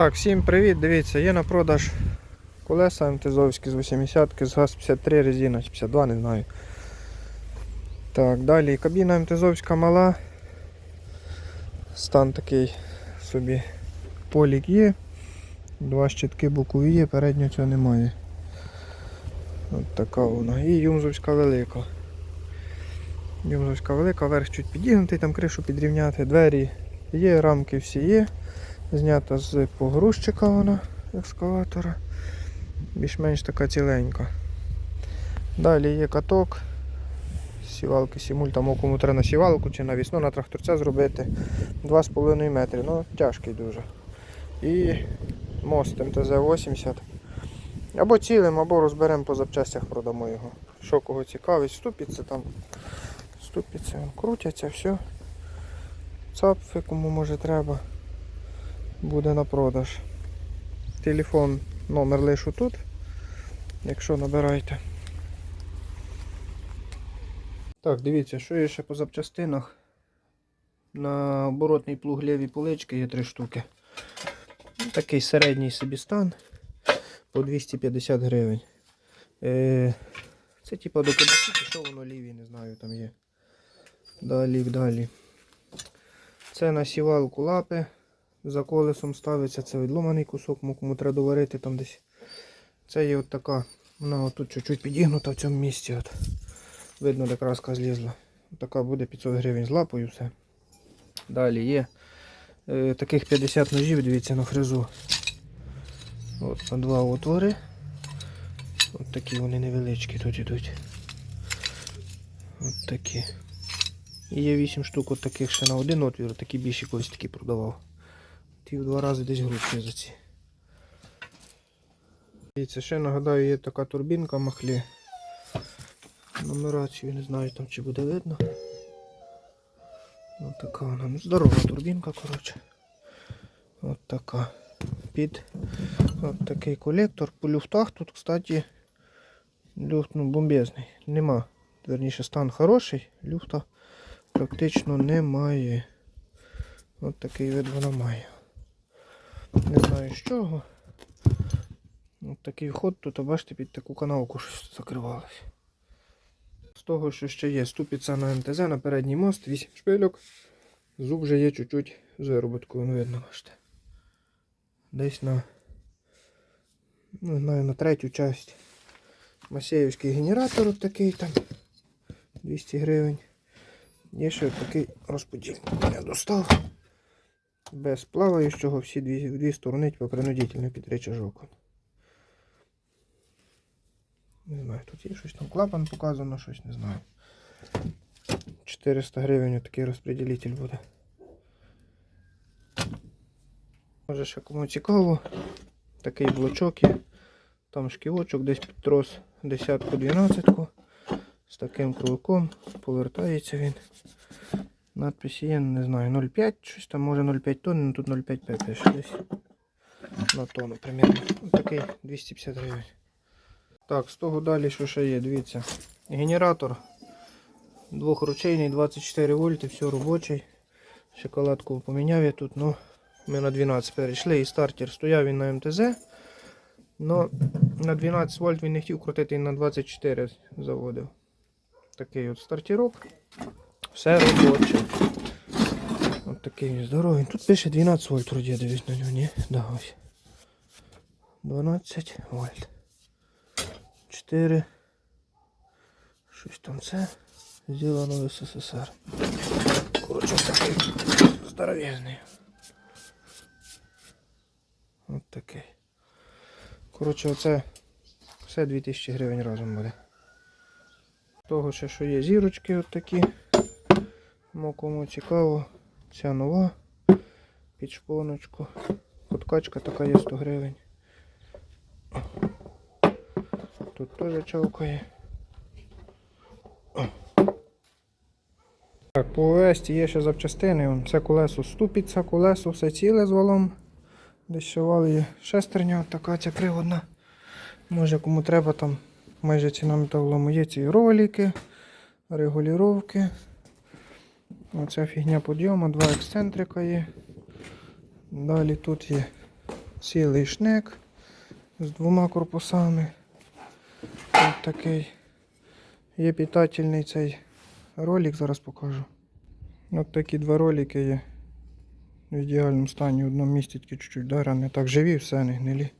Так, всім привіт, дивіться, є на продаж колеса МТЗовські з 80-ки, з ГАЗ-53 резина, чи 52, не знаю. Так, далі кабіна МТЗовська мала. Стан такий собі полік є. Два щитки бокові є, переднього цього немає. От така вона. І Юмзовська велика. Юмзовська велика, верх чуть підігнутий, там кришу підрівняти, двері є, рамки всі є. Знята з погрузчика вона екскаватора. Більш-менш така ціленька. Далі є каток. Сівалки, сімуль, там кому треба на сівалку чи на вісну на тракторця зробити 2,5 метри. Ну, тяжкий дуже. І мост МТЗ-80. Або цілим, або розберемо по запчастях, продамо його. Що кого цікавить, ступіться там. Ступіться, крутяться, все. Цапфи, кому може треба буде на продаж. Телефон, номер лишу тут. Якщо набирайте. Так, дивіться, що є ще по запчастинах. На оборотній плуг лівій полички є три штуки. Такий середній собі стан по 250 гривень. Е, це типа до кудачі, що воно лівій, не знаю, там є. Далі, далі. Це на сівалку лапи за колесом ставиться, це відломаний кусок, кому треба доварити там десь. Це є от така, вона отут чуть-чуть підігнута в цьому місці. От. Видно, де краска злізла. Така буде 500 гривень з лапою все. Далі є е, таких 50 ножів, дивіться на фрезу. От на два отвори. От такі вони невеличкі тут ідуть. От такі. І є 8 штук от таких ще на один отвір, такі більші колись такі продавав. Ті в два рази десь грубші за ці. Дивіться, ще нагадаю, є така турбінка махлі. Нумерацію не знаю там чи буде видно. Ось така вона. Ну, здорова турбінка, коротше. От така. Під от такий колектор. По люфтах тут, кстати, люфт ну, бомбезний. Нема. Верніше стан хороший, люфта практично немає. От такий вид вона має. Не знаю з чого. От такий вход тут, бачите, під таку канавку щось закривалось. З того, що ще є, ступиця на МТЗ на передній мост, 8 шпильок. Зуб вже є чуть-чуть з вироботкою, ну видно, бачите. Десь на не знаю, на третю часть. Масеївський генератор от такий там 200 гривень. Є ще такий розподільник. Я достав. Без плаваючого всі дві, дві сторони типу, принудительно під речажок. Не знаю, тут є щось там клапан показано, щось не знаю. 400 гривень такий розподілитель буде. Може ще кому цікаво. Такий блочок є. Там шківочок десь під трос десятку дванадцятку з таким кроликом. Повертається він. Надпись є, не знаю, 0,5, щось там може 0,5 тонн, ну тут 0,5 пише десь. На тонну примерно. Такий 250 гривень. Так, з того далі що ще є, дивіться. Генератор двохручейний, 24 вольти, все робочий. Шоколадку поміняв я тут, ну ми на 12 перейшли і стартер стояв він на МТЗ. Но на 12 вольт він не хотів крутити і на 24 заводив. Такий от стартерок. Все робоче. От такий здоровий. Тут пише 12 вольт, вроді я дивлюсь на нього, ні? Да, ось. 12 вольт. 4. Щось там це. Зроблено в СССР. Коротше, такий здоровезний. От такий. Коротше, оце все 2000 гривень разом буде. Того ще, що є зірочки от такі. Мо кому цікаво. Ця нова. Під шпоночку. Подкачка така є 100 гривень. Тут теж чавкає. Так, по Весті є ще запчастини. Це колесо ступиться, колесо все ціле з валом. Десь є шестерня, така ця приводна. Може кому треба там майже ціна металолому є ці ролики, регулювання. Оця фігня підйому, два ексцентрика є. Далі тут є Цілий шнек з двома корпусами. Ось такий. Є питательний цей ролик, зараз покажу. Ось такі два ролики є. В ідеальному стані в одному місці тільки чуть-чуть дара, не так живі, все не гнилі.